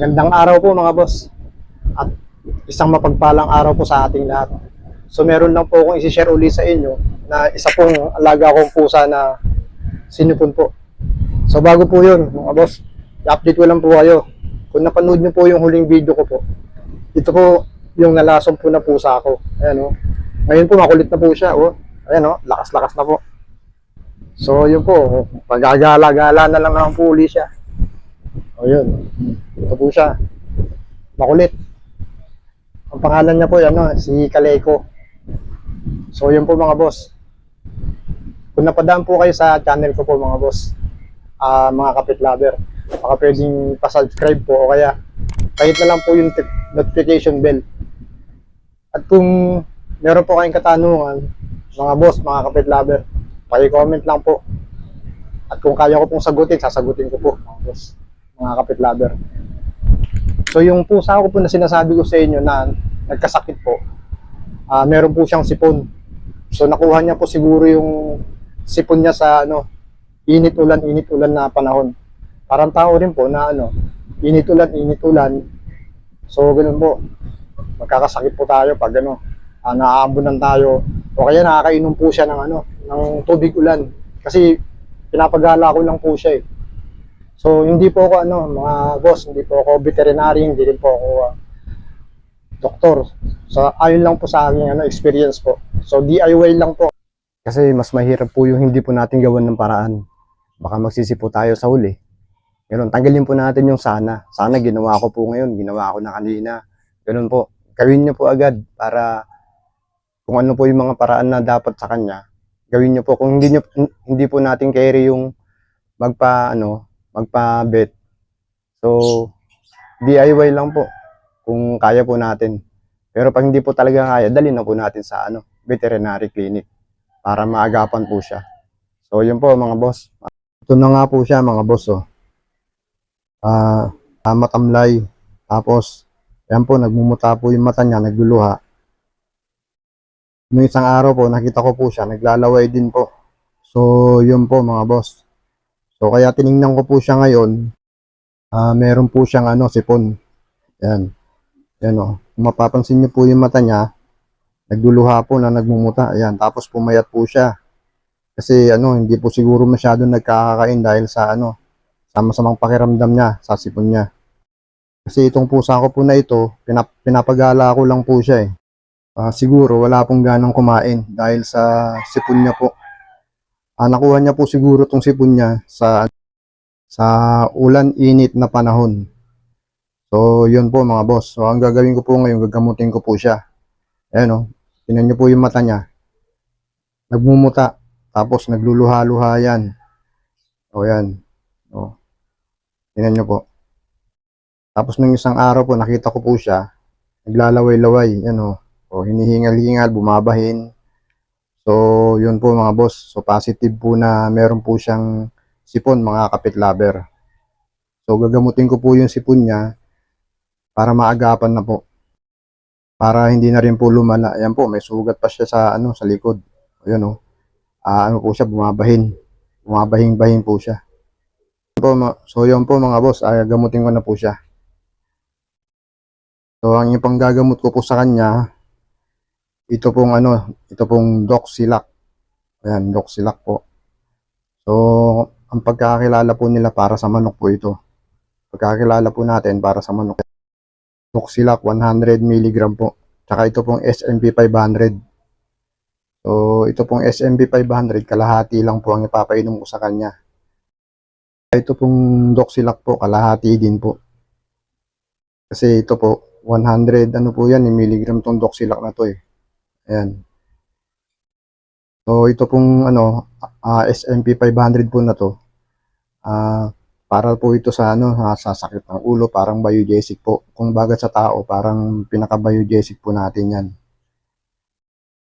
Magandang araw po mga boss. At isang mapagpalang araw po sa ating lahat. So meron lang po akong isi-share uli sa inyo na isa pong alaga kong pusa na sinipon po. So bago po yun mga boss, i-update ko lang po kayo. Kung napanood niyo po yung huling video ko po, ito po yung nalason po na pusa ko. Ayan o. Ngayon po makulit na po siya. Oh. Ayan o, lakas-lakas na po. So yun po, magagala-gala na lang naman po siya. O yun, ito po siya. Makulit. Ang pangalan niya po, ano, si Kaleko. So yun po mga boss. Kung napadaan po kayo sa channel ko po mga boss, ah mga kapit lover, baka pwedeng pa-subscribe po o kaya kahit na lang po yung notification bell. At kung meron po kayong katanungan, mga boss, mga kapit lover, paki-comment lang po. At kung kaya ko pong sagutin, sasagutin ko po, mga boss, mga kapit lover. So yung pusa ko po na sinasabi ko sa inyo na nagkasakit po, ah meron po siyang sipon. So nakuha niya po siguro yung sipon niya sa ano, init ulan, init ulan na panahon. Parang tao rin po na ano, init ulan, init ulan. So ganun po. Magkakasakit po tayo pag ano, uh, naaambunan tayo o kaya nakakainom po siya ng ano, ng tubig ulan. Kasi pinapagala ko lang po siya eh. So hindi po ako ano, mga boss, hindi po ako veterinary, hindi rin po ako ah, doktor. So ayon lang po sa aking ano, experience po. So DIY lang po. Kasi mas mahirap po yung hindi po natin gawan ng paraan. Baka magsisi po tayo sa huli. Ganun, tanggalin po natin yung sana. Sana ginawa ko po ngayon, ginawa ko na kanina. Ganun po. Gawin nyo po agad para kung ano po yung mga paraan na dapat sa kanya, gawin nyo po. Kung hindi, nyo, hindi po natin carry yung magpa, ano, magpa-bet. So, DIY lang po kung kaya po natin. Pero pag hindi po talaga kaya, dali na po natin sa ano, veterinary clinic para maagapan po siya. So, yun po mga boss. Ito na nga po siya mga boss. Oh. Ah, ah, matamlay. Tapos, yan po, nagmumuta po yung mata niya, nagluluha. Noong isang araw po, nakita ko po siya, naglalaway din po. So, yun po mga boss. So, kaya tiningnan ko po siya ngayon. Ah, meron po siyang ano, sipon. Yan. Yan o. Kung mapapansin niyo po yung mata niya, nagluluha po na nagmumuta. Ayan. Tapos pumayat po siya. Kasi ano, hindi po siguro masyado nagkakakain dahil sa ano, sama-samang pakiramdam niya sa sipon niya. Kasi itong pusa ko po na ito, pinap pinapagala ko lang po siya eh. Ah, siguro wala pong ganang kumain dahil sa sipon niya po. Ah, nakuha niya po siguro tong sipon niya sa sa ulan init na panahon. So, yun po mga boss. So, ang gagawin ko po ngayon, gagamutin ko po siya. Ayan o. Tingnan niyo po yung mata niya. Nagmumuta. Tapos, nagluluha-luha yan. O, yan. O. Tingnan niyo po. Tapos, nung isang araw po, nakita ko po siya. Naglalaway-laway. Yan o. O, hinihingal-hingal, bumabahin. So, yun po mga boss. So, positive po na meron po siyang sipon, mga kapit lover. So, gagamutin ko po yung sipon niya para maagapan na po. Para hindi na rin po lumala. Ayan po, may sugat pa siya sa ano sa likod. Ayun oh. Ah, ano po siya bumabahin. Bumabahing-bahin po siya. Po, so yun po mga boss, ay gamutin ko na po siya. So ang yung gagamot ko po sa kanya, ito pong ano, ito pong Doxilac. Ayan, Doxilac po. So, ang pagkakakilala po nila para sa manok po ito. Pagkakakilala po natin para sa manok. Doxilac 100 mg po. Tsaka ito pong SMP 500. So, ito pong SMP 500, kalahati lang po ang ipapainom ko sa kanya. Ito pong Doxilac po, kalahati din po. Kasi ito po, 100, ano po yan, milligram tong Doxilac na to eh. Ayan. So, ito pong ano, ah, SMP 500 po na to. Ah, para po ito sa ano, sa sakit ng ulo, parang biogesic po. Kung bagat sa tao, parang pinaka-biogesic po natin yan.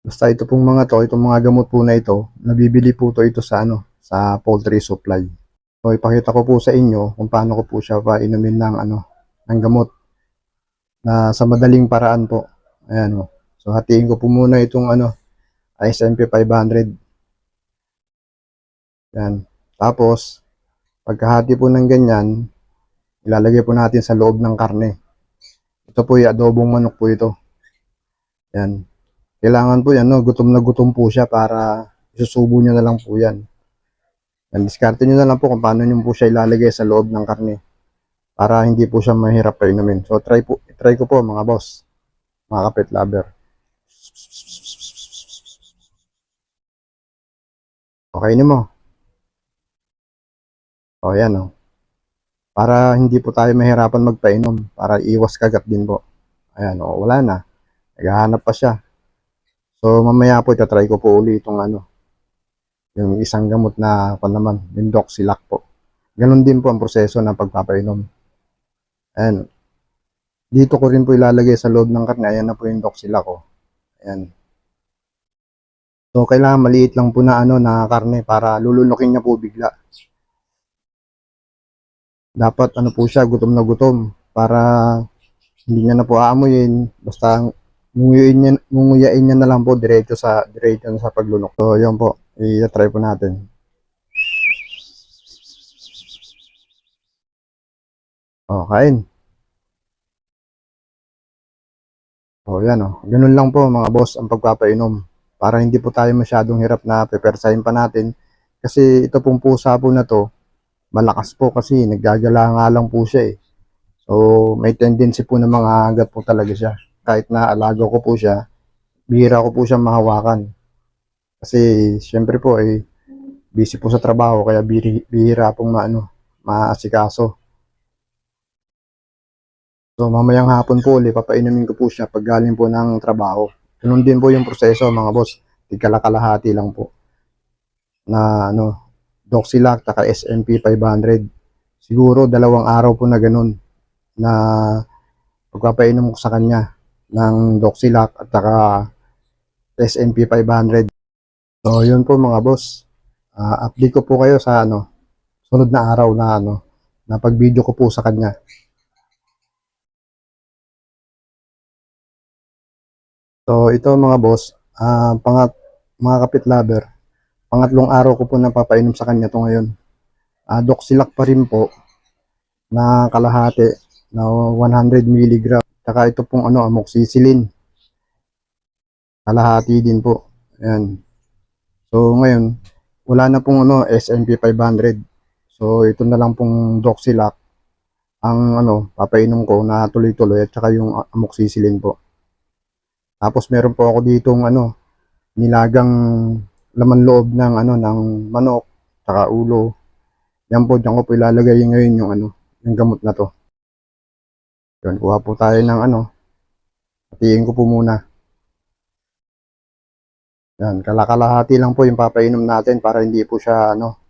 Basta ito pong mga to, itong mga gamot po na ito, nabibili po to ito sa ano, sa poultry supply. So ipakita ko po sa inyo kung paano ko po siya painumin ng ano, ng gamot na sa madaling paraan po. Ayan o. So hatiin ko po muna itong ano, SMP 500. Yan. Tapos, pagkahati po ng ganyan, Ilalagay po natin sa loob ng karne. Ito po yung adobong manok po ito. Yan. Kailangan po yan, no? gutom na gutom po siya para isusubo nyo na lang po yan. Yan, diskarte nyo na lang po kung paano nyo po siya ilalagay sa loob ng karne para hindi po siya mahirap painumin. So try po, try ko po mga boss, mga kapit lover. Okay ni mo. O yan o. Para hindi po tayo mahirapan magpainom, para iwas kagat din po. Ayan o, wala na. Naghahanap pa siya. So mamaya po itatry ko po uli itong ano, yung isang gamot na pa naman, yung Doxilac po. Ganon din po ang proseso ng pagpapainom. Ayan. Dito ko rin po ilalagay sa loob ng karne. Ayan na po yung Doxilac ko. Ayan. So, kailangan maliit lang po na ano na karne para lulunukin niya po bigla. Dapat ano po siya, gutom na gutom para hindi niya na po aamuyin. Basta nguyuin niya, ngunguyain niya na lang po diretso sa diretso sa paglunok. So, yun po. I-try po natin. Oh, kain. Yan oh. Ganun lang po mga boss ang pagpapainom para hindi po tayo masyadong hirap na pepersahin pa natin kasi ito pong pusa po na to malakas po kasi naggagala nga lang po siya eh. So may tendency po na mga agat po talaga siya. Kahit na alaga ko po siya, bihira ko po siya mahawakan. Kasi syempre po eh busy po sa trabaho kaya bihira pong maano, maasikaso. So mamayang hapon po ulit, papainumin ko po siya pag galing po ng trabaho. Ganun din po yung proseso mga boss. Tigkalakalahati lang po. Na ano, Doxilac taka SMP 500. Siguro dalawang araw po na ganun na pagpapainom ko sa kanya ng Doxilac at taka SMP 500. So yun po mga boss. Ah, update ko po kayo sa ano sunod na araw na ano na pag-video ko po sa kanya. So ito mga boss, ah pangat mga kapit lover, pangatlong araw ko po napapainom sa kanya to ngayon. Ah Doxilac pa rin po na kalahati na 100 mg. Saka ito pong ano amoxicillin. Kalahati din po. Ayan. So ngayon, wala na pong ano SMP 500. So ito na lang pong Doxilac ang ano papainom ko na tuloy-tuloy at saka yung amoxicillin po. Tapos meron po ako ditong ano, nilagang laman loob ng ano ng manok, saka ulo. Yan po, diyan ko po ilalagay ngayon yung ano, yung gamot na to. Yun, kuha po tayo ng ano, hatiin ko po muna. Yan, kalakalahati lang po yung papainom natin para hindi po siya ano,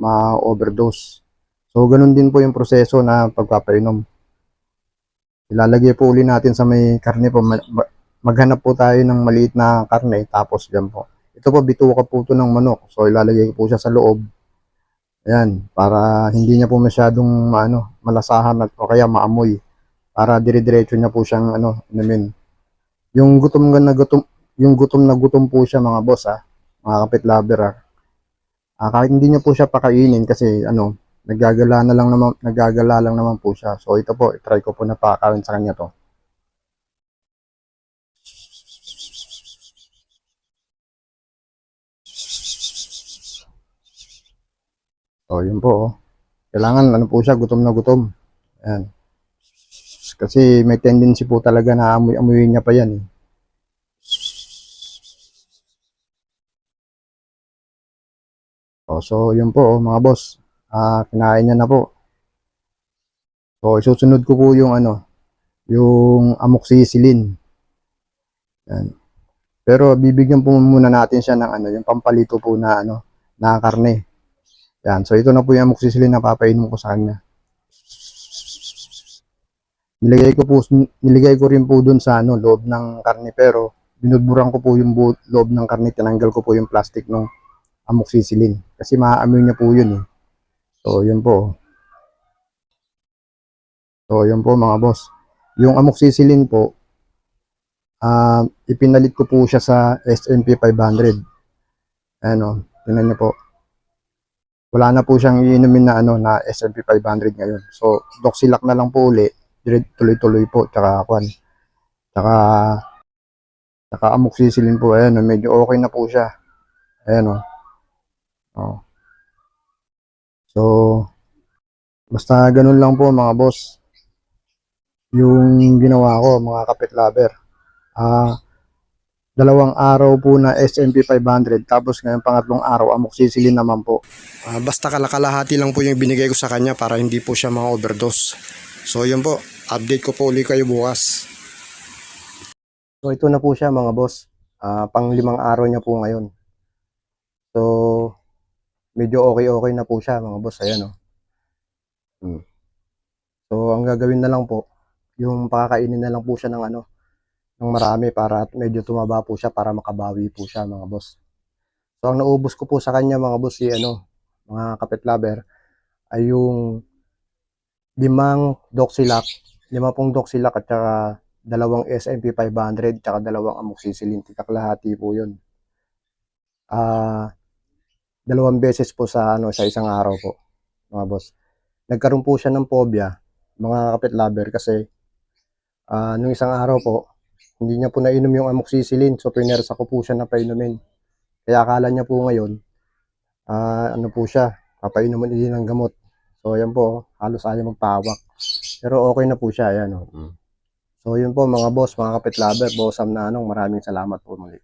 ma-overdose. So, ganun din po yung proseso na pagpapainom. Ilalagay po uli natin sa may karne po, maghanap po tayo ng maliit na karne tapos dyan po. Ito po bituka po ito ng manok. So ilalagay ko po siya sa loob. Ayan, para hindi niya po masyadong maano, malasahan at o kaya maamoy. Para dire-diretso niya po siyang ano, namin. Yung gutom na gutom, yung gutom na gutom po siya mga boss ah, mga kapit lover ah. Ah, kahit hindi niya po siya pakainin kasi ano, naggagala na lang naman, naggagala lang naman po siya. So ito po, try ko po na pakawin sa kanya to. So, yun po. Oh. Kailangan, ano po siya, gutom na gutom. Ayan. Kasi may tendency po talaga na amoy-amoyin niya pa yan. Eh. Oh, so, yun po, oh, mga boss. Ah, kinain niya na po. So, isusunod ko po yung ano, yung amoxicillin. Yan. Pero bibigyan po muna natin siya ng ano, yung pampalito po na ano, na karne. Yan. So, ito na po yung amoxicillin na papainom ko sa kanya. Nilagay ko po, nilagay ko rin po dun sa ano, loob ng karne pero binudburan ko po yung loob ng karne, tinanggal ko po yung plastic ng amoxicillin. Kasi maaamoy niya po yun eh. So, yun po. So, yun po mga boss. Yung amoxicillin po, ah ipinalit ko po siya sa SMP 500. Ano, tingnan niyo po. Wala na po siyang iinumin na ano na S&P 500 ngayon. So, Doxilac na lang po uli, tuloy-tuloy po tsaka kwan. Tsaka tsaka amoxicillin po ayan, oh, medyo okay na po siya. Ayan oh. Oh. So, basta ganun lang po mga boss. Yung ginawa ko, mga kapit lover. Ah, dalawang araw po na S&P 500 tapos ngayon pangatlong araw amoxicillin naman po. Ah, basta kalakalahati lang po yung binigay ko sa kanya para hindi po siya ma-overdose. So yun po, update ko po ulit kayo bukas. So ito na po siya mga boss. Ah, pang limang araw niya po ngayon. So medyo okay-okay na po siya mga boss. Ayan oh. Hmm. So ang gagawin na lang po, yung pakakainin na lang po siya ng ano, ng marami para at medyo tumaba po siya para makabawi po siya mga boss. So ang naubos ko po sa kanya mga boss si ano, mga kapit lover ay yung limang Doxilac, lima pong Doxilac at saka dalawang SMP 500 tsaka dalawang amoxicillin tikaklahati po yun. Ah, dalawang beses po sa ano sa isang araw po mga boss. Nagkaroon po siya ng phobia mga kapit lover kasi ah nung isang araw po hindi niya po nainom yung amoxicillin so pinersa ko po siya na painumin. Kaya akala niya po ngayon ah ano po siya papainumin din ng gamot. So ayan po halos ayaw magpahawak. Pero okay na po siya ayan oh. So yun po mga boss, mga kapit lover, bossam na anong maraming salamat po muli.